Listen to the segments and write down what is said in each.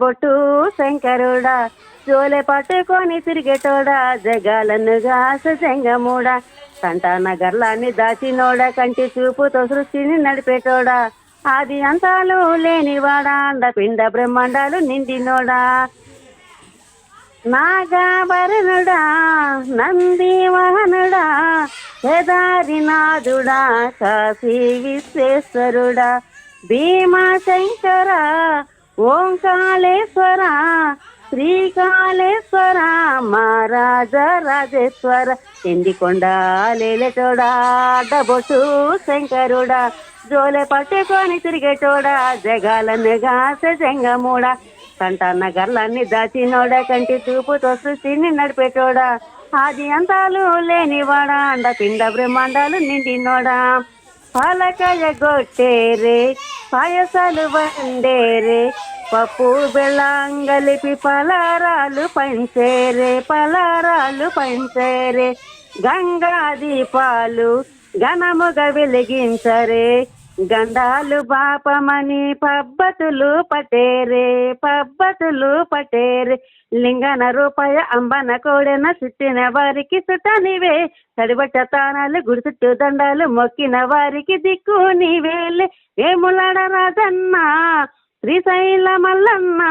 బొట్టు శంకరుడా జోలే పట్టుకొని తిరిగేటోడా జగాలను గాస జంగమూడా నగర్లాన్ని దాచినోడా కంటి చూపుతో సృష్టిని నడిపేటోడా. ఆది అంతాలు లేనివాడా అండపిండ బ్రహ్మాండాలు నిండినోడా. నాగాభరణుడా నంది వాహనుడా కేదారినాథుడా కాశీ విశ్వేశ్వరుడా. భీమాశంకర ఓంకాళేశ్వర శ్రీకాళేశ్వర మహారాజ రాజేశ్వర ఎండికొండ లేలటోడా డబొట్టు శంకరుడా జోలె పట్టుకొని తిరిగేటోడా జగాలను గాస జంగమూడా కంటన్న గర్లన్నీ దాచినోడ కంటి చూపుతో సృష్టిని నడిపేటోడా ఆది అంతాలు లేనివాడా అండ పిండ బ్రహ్మాండాలు నిండినోడా పాలకాయ గొట్టేరే పాయసాలు వండేరే పప్పు బెళ్ళంగలిపి పలారాలు పంచేరే పలారాలు పంచేరే. గంగా దీపాలు ఘనముగా వెలిగించరే. గండాలు బాపమని పబ్బతులు పటేరే పబ్బతులు పటేరే లింగన రూపాయ అంబన కోడెన చుట్టిన వారికి చుట్టనివే తడిబట్ట తానాలు గుడి చుట్టూ దండాలు మొక్కిన వారికి దిక్కు నీవేలే. ఏములాడరాదన్నా శ్రీశైల మల్లన్న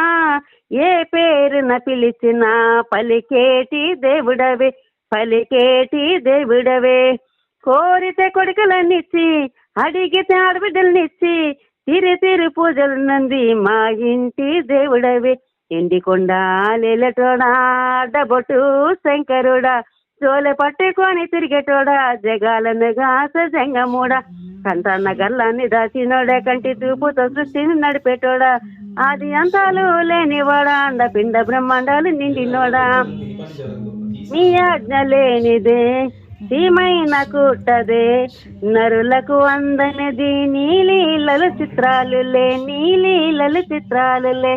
ఏ పేరున పిలిచిన పలికేటి దేవుడవే పలికేటి దేవుడవే? కోరితే కొడుకులనిచ్చి అడిగితే ఆడబిడ్డలనిచ్చి తిరి తిరి పూజలు నంది మా ఇంటి దేవుడవే. ఎండికొండ లేలటోడా డబొట్టు శంకరుడా జోలె పట్టుకొని తిరిగేటోడా జగాలను గాస జంగమూడా. కంటన్న గల్లాన్ని దాచినోడే కంటి తూపుతో సృష్టిని నడిపేటోడా. ఆది అంతాలు లేనివాడా అండ పిండ బ్రహ్మాండాలు నిండినోడా. మీ ఆజ్ఞ లేనిదే సీమైన కుట్టదే. నరులకు అందనది నీలీలలు చిత్రాలులే నీలీలలు చిత్రాలులే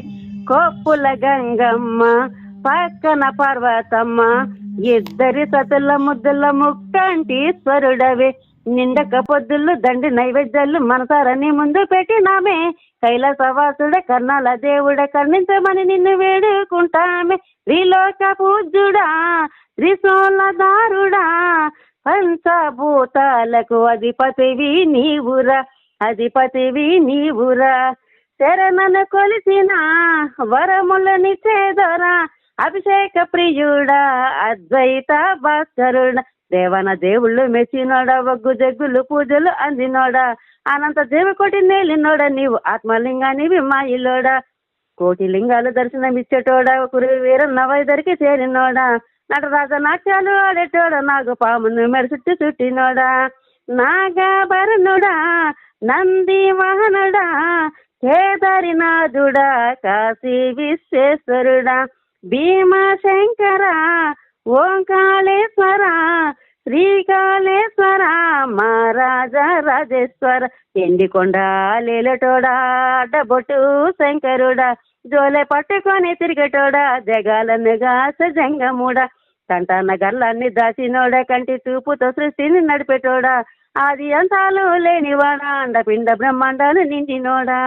కోప్పుల గంగమ్మ పక్కన పర్వతమ్మ ఇద్దరి సతుల ముద్దుల ముక్కంటి స్వరుడవే నిండక పొద్దుళ్ళు దండి నైవేద్యాలు మనసారని ముందు పెట్టినామే కైలాసవాసుడ కర్ణాల దేవుడ కర్ణించమని నిన్ను వేడుకుంటామే. త్రిలోక పూజ్యుడా త్రిశూలదారుడా పంచభూతాలకు అధిపతివి నీవురా అధిపతివి నీవురా. శరణను కొలిసిన వరములని చేదరా అభిషేక ప్రియుడా అద్వైత భాస్కరుడా. దేవన దేవుళ్ళు మెచ్చినోడా ఒగ్గు జగ్గులు పూజలు అందినోడా. అనంత దేవకోటి నేలినోడా నీవు ఆత్మలింగానివి మాయిలోడా. కోటి లింగాలు దర్శనమిచ్చేటోడా కురు వీరన్న నవైదరికి చేరినోడా. నటరాజ నాట్యాలు ఆడేటోడా నాగు పామును చుట్టి చుట్టినోడా. నాగాభరణుడా నంది వాహనుడా కేదారినాథుడా కాశీ విశ్వేశ్వరుడా. భీమశంకర ఓంకాళేశ్వర శ్రీకాళేశ్వర మహారాజ రాజేశ్వర ఎండికొండ లేలటోడా అడ్డబొట్టు శంకరుడా జోలె పట్టుకొని తిరిగేటోడా జగాల గాస జంగముడా కంటాన గర్లాన్ని దాచినోడా కంటి చూపుతో సృష్టిని నడిపేటోడా ఆది అంతాలు లేనివాడా అండ పిండ బ్రహ్మాండాలు నిండినోడా.